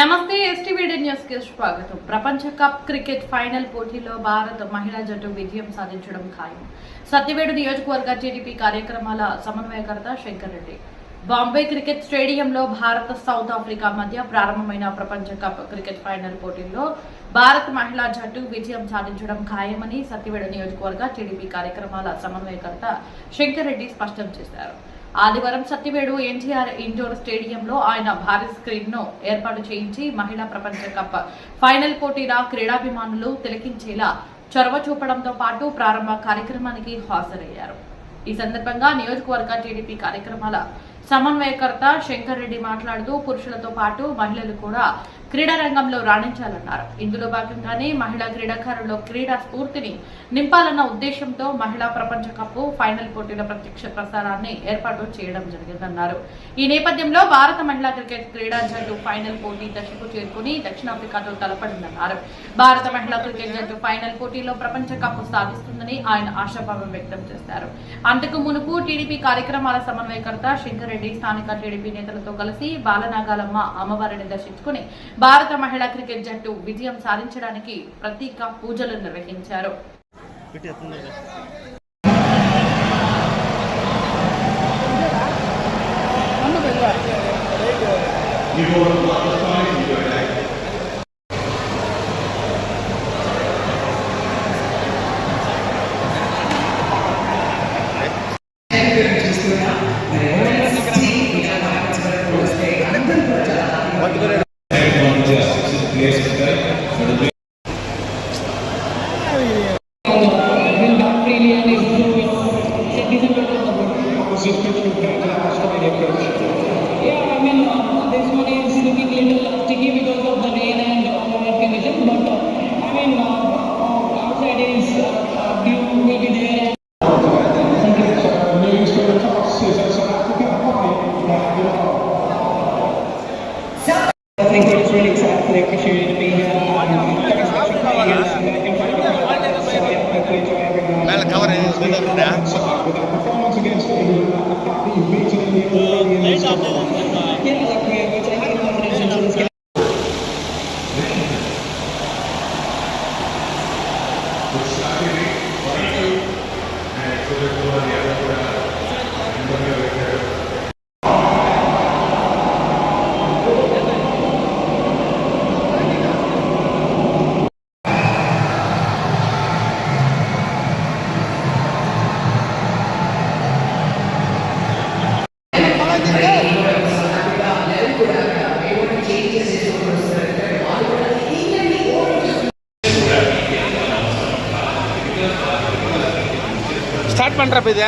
నమస్తే ఎస్టీవీడీ న్యూస్కి స్వాగతం. ప్రపంచ కప్ క్రికెట్ ఫైనల్ పోటీలో భారత్ మహిళా జట్టు విజయం సాధించడం ఖాయం. సత్యవేడు నియోజకవర్గ టీడీపీ కార్యక్రమాల సమన్వయకర్త శంకర్ రెడ్డి. బాంబే క్రికెట్ స్టేడియంలో భారత్ సౌత్ ఆఫ్రికా మధ్య ప్రారంభమైన ప్రపంచ కప్ క్రికెట్ ఫైనల్ పోటీల్లో భారత్ మహిళా జట్టు విజయం సాధించడం ఖాయమని సత్యవేడు నియోజకవర్గ టీడీపీ కార్యక్రమాల సమన్వయకర్త శంకర్ రెడ్డి స్పష్టం చేశారు. ఆదివారం సత్యవేడు ఎన్టీఆర్ ఇండోర్ స్టేడియంలో ఆయన భారీ స్క్రీన్ను ఏర్పాటు చేయించి మహిళా ప్రపంచ కప్ ఫైనల్ పోటీల క్రీడాభిమానులు తిలకించేలా చొరవ చూపడంతో పాటు ప్రారంభ కార్యక్రమానికి హాజరయ్యారు. ఈ సందర్భంగా నియోజకవర్గ టీడీపీ కార్యక్రమాల సమన్వయకర్త శంకర్ రెడ్డి మాట్లాడుతూ పురుషులతో పాటు మహిళలు కూడా క్రీడా రంగంలో రాణించాలన్నారు. ఇందులో భాగంగానే మహిళా క్రీడాకారుల్లో క్రీడా స్ఫూర్తిని నింపాలన్న ఉద్దేశంతో మహిళా ప్రపంచ కప్ ఫైనల్ పోటీల ప్రత్యక్ష ప్రసారాన్ని ఏర్పాటు చేయడం జరిగిందన్నారు. ఈ నేపథ్యంలో భారత మహిళా క్రికెట్ క్రీడా జట్టు ఫైనల్ పోటీ దశకు చేరుకుని దక్షిణాఫ్రికాతో తలపడిందన్నారు. భారత మహిళా క్రికెట్ జట్టు ఫైనల్ పోటీలో ప్రపంచ కప్ సాధిస్తుందని ఆయన ఆశాభావం వ్యక్తం చేశారు. అంతకు మునుపు టీడీపీ కార్యక్రమాల సమన్వయకర్త శంకర్ రెడ్డి స్థానిక టీడీపీ నేతలతో కలిసి బాలనాగాలమ్మ అమ్మవారిని దర్శించుకుని భారత మహిళా క్రికెట్ జట్టు విజయం సాధించడానికి ప్రత్యేక పూజలు నిర్వహించారు. పెట్టి que es I think it's really exciting for the opportunity to be here. Um, and impact um, so I hope you enjoy every moment. With our performance against England, being beaten in the Australian Yeah, like we're, we're taking confidence into this game. the other. பண்ணுறப்ப இது